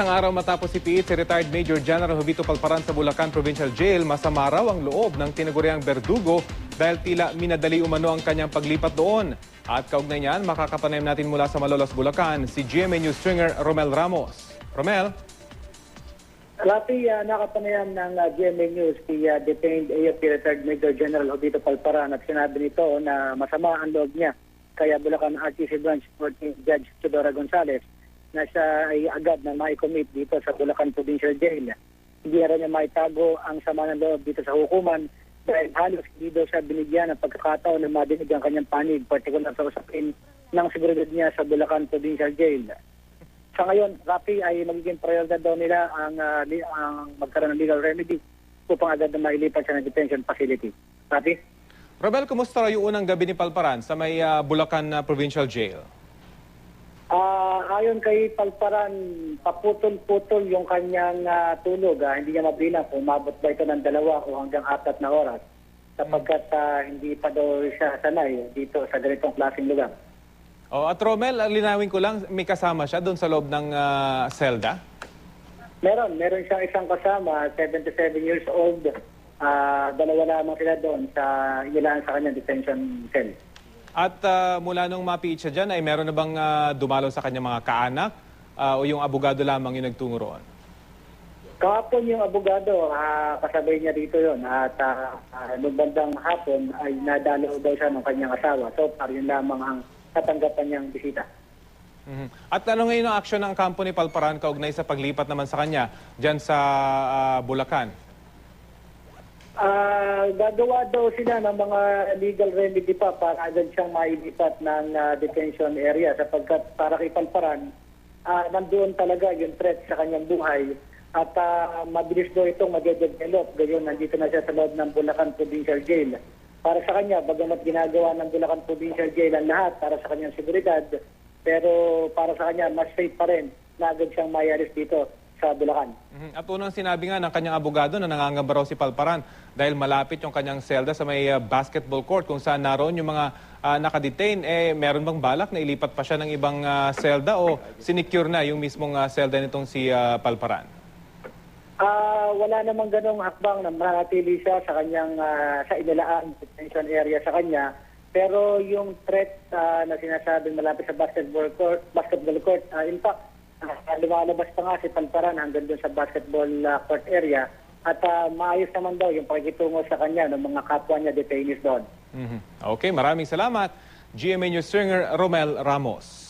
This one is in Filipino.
Isang araw matapos ipiit si retired Major General Jovito Palparan sa Bulacan Provincial Jail, masama raw ang loob ng tinaguriang Berdugo dahil tila minadali umano ang kanyang paglipat doon. At kaugnay niyan, makakapanayam natin mula sa Malolos, Bulacan, si GMA News stringer Romel Ramos. Romel? Rafi, uh, nakapanayam ng uh, GMA News si uh, detained AFP retired Major General Obito Palparan at sinabi nito na masama ang loob niya. Kaya Bulacan RTC Branch 14 Judge Tudora Gonzales na siya ay agad na mai-commit dito sa Bulacan Provincial Jail. Hindi na niya maitago ang sama ng loob dito sa hukuman dahil halos hindi daw siya binigyan ng pagkakataon na madinig ang kanyang panig, particular sa usapin ng seguridad niya sa Bulacan Provincial Jail. Sa ngayon, Rafi ay magiging prioridad daw nila ang, li- ang magkaroon ng legal remedy upang agad na mailipat siya ng detention facility. Rafi? Romel, kumusta yung unang gabi ni Palparan sa may ah, Bulacan ah, Provincial Jail? Ah, ayon kay Palparan, paputol-putol yung kanyang ah, tulog. ah. hindi niya mabilang kung umabot ba ito ng dalawa o hanggang apat na oras sapagkat ah, hindi pa daw siya sanay dito sa ganitong klaseng lugar. Oh, at Romel, linawin ko lang, may kasama siya doon sa loob ng ah, selda? Meron, meron siyang isang kasama, 77 years old. Ah, dalawa lamang sila doon sa ilan sa kanyang detention cell. At ah, mula nung mapiit siya dyan, ay meron na bang ah, dumalo sa kanyang mga kaanak Ah, o yung abogado lamang yung nagtungo roon? Kahapon yung abogado, ah, kasabay niya dito yon at uh, nung bandang hapon ay nadalaw daw siya ng kanyang asawa. So far, yun lamang ang natanggapan niyang bisita. Mhm. At ano ngayon ang aksyon ng kampo ni Palparan kaugnay sa paglipat naman sa kanya dyan sa ah, Bulacan? Ah, gagawa daw sila ng mga legal remedy pa para agad siyang mailipat ng ah, detention area sapagkat para kay Palparan, ah, nandoon talaga yung threat sa kanyang buhay at ah, mabilis daw itong mag-develop. Gayon, nandito na siya sa loob ng Bulacan Provincial Jail. Para sa kanya, bagamat ginagawa ng Bulacan Provincial Jail ang lahat para sa kanyang seguridad, pero para sa kanya, mas safe pa rin na agad siyang mayalis dito sa Bulacan. Mhm. At unang sinabi nga ng kanyang abogado na nangangamba raw si Palparan dahil malapit yung kanyang selda sa may ah, basketball court kung saan naroon yung mga ah, nakadetain. Eh, meron bang balak na ilipat pa siya ng ibang ah, selda o sinecure na yung mismong ah, selda nitong si ah, Palparan? Ah, wala namang ganong hakbang na manatili siya sa kanyang ah, sa inilaan detention area sa kanya. Pero yung threat ah, na sinasabing malapit sa basketball court, basketball court, ah, in fact, lumalabas pa nga si Palparan hanggang doon sa basketball ah, court area. At ah, maayos naman daw yung pakikitungo sa kanya ng mga kapwa niya detainees doon. Mhm. Okay, maraming salamat. GMA News Stringer Romel Ramos.